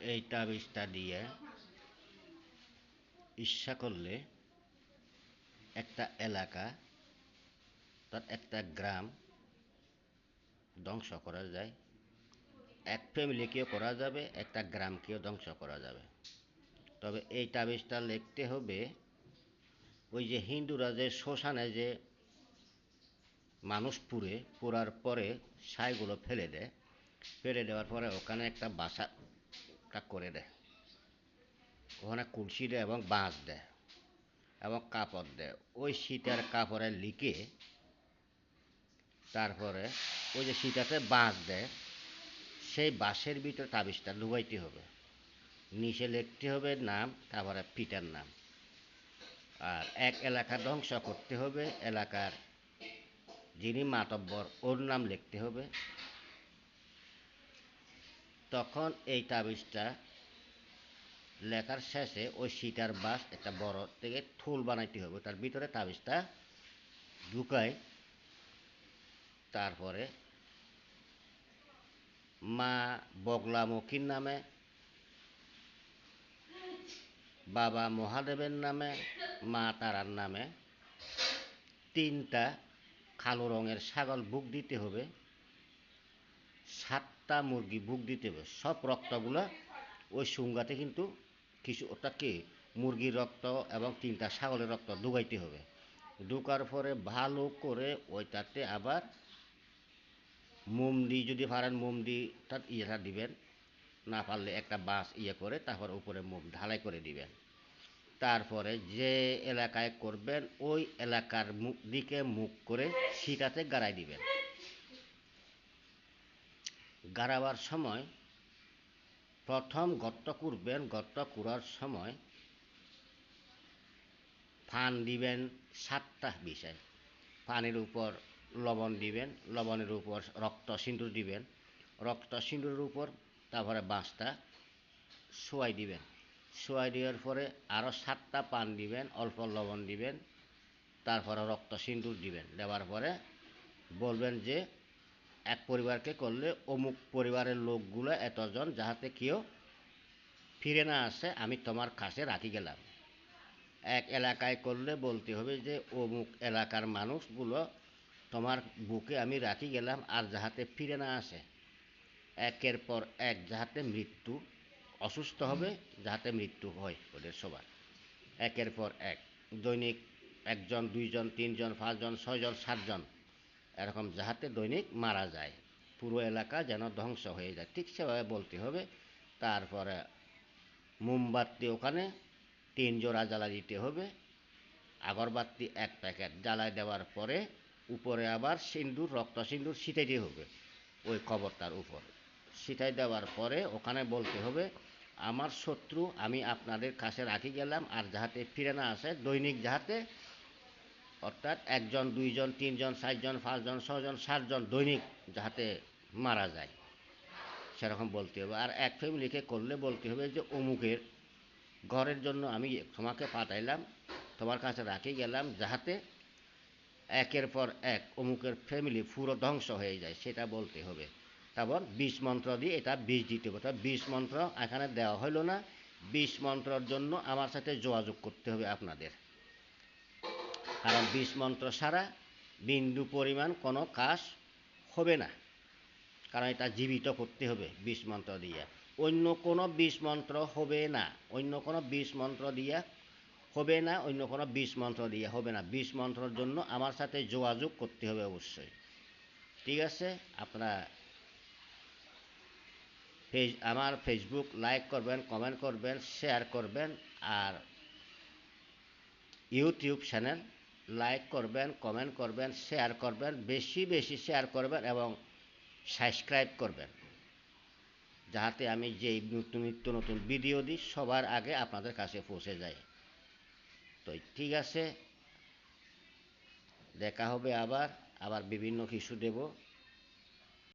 এই তাবিজটা দিয়ে ইচ্ছা করলে একটা এলাকা তার একটা গ্রাম ধ্বংস করা যায়। এক ফ্যামিলিকেও করা যাবে, একটা গ্রামকেও ধ্বংস করা যাবে। তবে এই তাবিজটা লিখতে হবে, ওই যে হিন্দুরা যে শ্মশানে যে মানুষ পুড়ে পোড়ার পরে ছাইগুলো ফেলে দেয়, ফেলে দেওয়ার পরে ওখানে একটা বাসা টা করে দেয়। ওখানে কুলসি দেয় এবং বাঁশ দেয় এবং কাপড় দেয়। ওই শীতের কাপড়ে লিখে তারপরে ওই যে শীতাতে বাঁশ দেয়, সেই বাঁশের ভিতরে তাবিজটা ডুবাইতে হবে। নিচে লিখতে হবে নাম, তারপরে পিতার নাম। আর এক এলাকা ধ্বংস করতে হবে, এলাকার যিনি মাতব্বর, ওর নাম লিখতে হবে। তখন এই তাবিজটা লেখার শেষে ওই সিটার বাস একটা বড় থেকে থুল বানাইতে হবে। তার ভিতরে তাবিজটা ঢুকায়, তারপরে মা বগলা বগলামুখীর নামে, বাবা মহাদেবের নামে, মা তারার নামে তিনটা কালো রঙের ছাগল বুক দিতে হবে। সাতটা মুরগি বুক দিতে হবে। সব রক্তগুলো ওই সুঙ্গাতে কিন্তু কিছু ওটা কি মুরগির রক্ত এবং তিনটা ছাগলের রক্ত ডুবাইতে হবে। ঢুকার পরে ভালো করে ওইটাতে আবার মোম দি যদি পারেন মোম দি তার ইয়েটা দিবেন। না পারলে একটা বাঁশ ইয়ে করে তারপর উপরে মোম ঢালাই করে দিবেন। তারপরে যে এলাকায় করবেন, ওই এলাকার মুখ দিকে মুখ করে সিটাতে গাড়াই দিবেন। গাড়াবার সময়, প্রথম গর্ত করবেন গর্ত করার সময় ফান দিবেন সাতটা বিষয়। পানির উপর লবণ দিবেন, লবণের উপর রক্ত সিঁদুর দিবেন, রক্ত সিঁদুরের উপর তারপরে বাঁশটা শোয়াই দিবেন। শোয়াই দেওয়ার পরে আরও সাতটা পান দিবেন, অল্প লবণ দিবেন, তারপরে রক্ত সিঁদুর দিবেন। দেওয়ার পরে বলবেন যে এক পরিবারকে করলে অমুক পরিবারের লোকগুলো এতজন যাহাতে কেউ ফিরে না আসে, আমি তোমার কাছে রাখি গেলাম। এক এলাকায় করলে বলতে হবে যে, অমুক এলাকার মানুষগুলো তোমার বুকে আমি রাখি গেলাম আর যাহাতে ফিরে না আসে। একের পর এক যাহাতে মৃত্যু, অসুস্থ হবে, যাহাতে মৃত্যু হয় ওদের সবার। একের পর এক, দৈনিক একজন, দুইজন, তিনজন, পাঁচজন, ছয়জন, সাতজন। এরকম যাহাতে দৈনিক মারা যায়। পুরো এলাকা যেন ধ্বংস হয়ে যায়। ঠিক সেভাবে বলতে হবে। তারপরে মোমবাতি ওখানে, তিন জোড়া জ্বালা দিতে হবে। আগরবাতি এক প্যাকেট জ্বালায় দেওয়ার পরে উপরে আবার সিন্দুর রক্ত সিন্দুর ছিটাইতে হবে ওই কবরটার উপর। ছিটাই দেওয়ার পরে ওখানে বলতে হবে, আমার শত্রু, আমি আপনাদের কাছে রাখি গেলাম, আর যাহাতে ফিরে না আসে, দৈনিক যাহাতে অর্থাৎ একজন, দুইজন, তিনজন, চারজন, পাঁচজন ছজন সাতজন দৈনিক যাহাতে মারা যায়। সেরকম বলতে হবে। আর এক ফ্যামিলিকে করলে বলতে হবে যে, অমুকের ঘরের জন্য আমি তোমাকে পাঠাইলাম, তোমার কাছে রাখি গেলাম, যাহাতে একের পর এক অমুকের ফ্যামিলি পুরো ধ্বংস হয়ে যায়, সেটা বলতে হবে। তারপর বিষ মন্ত্র দিয়ে এটা বিষ দিতে হবে। তা বিষ মন্ত্র এখানে দেওয়া হলো না। বিষ মন্ত্রর জন্য আমার সাথে যোগাযোগ করতে হবে আপনাদের। কারণ বিষ মন্ত্র ছাড়া বিন্দু পরিমাণ কোনো কাজ হবে না। কারণ এটা জীবিত করতে হবে বিষ মন্ত্র দিয়া। অন্য কোনো বিষ মন্ত্র হবে না। অন্য কোনো বিষ মন্ত্র দিয়া হবে না, অন্য কোনো বিষ মন্ত্র দিয়া হবে না। বিষ মন্ত্রর জন্য আমার সাথে যোগাযোগ করতে হবে অবশ্যই। ঠিক আছে? আপনারা ফেস, আমার ফেসবুক লাইক করবেন কমেন্ট করবেন শেয়ার করবেন, আর ইউটিউব চ্যানেল লাইক করবেন কমেন্ট করবেন শেয়ার করবেন, বেশি বেশি শেয়ার করবেন এবং সাবস্ক্রাইব করবেন। যাহাতে আমি যেই নতুন নিত্য নতুন ভিডিও দিই, সবার আগে আপনাদের কাছে পৌঁছে যায়। তো ঠিক আছে, দেখা হবে আবার আবার বিভিন্ন কিছু দেব।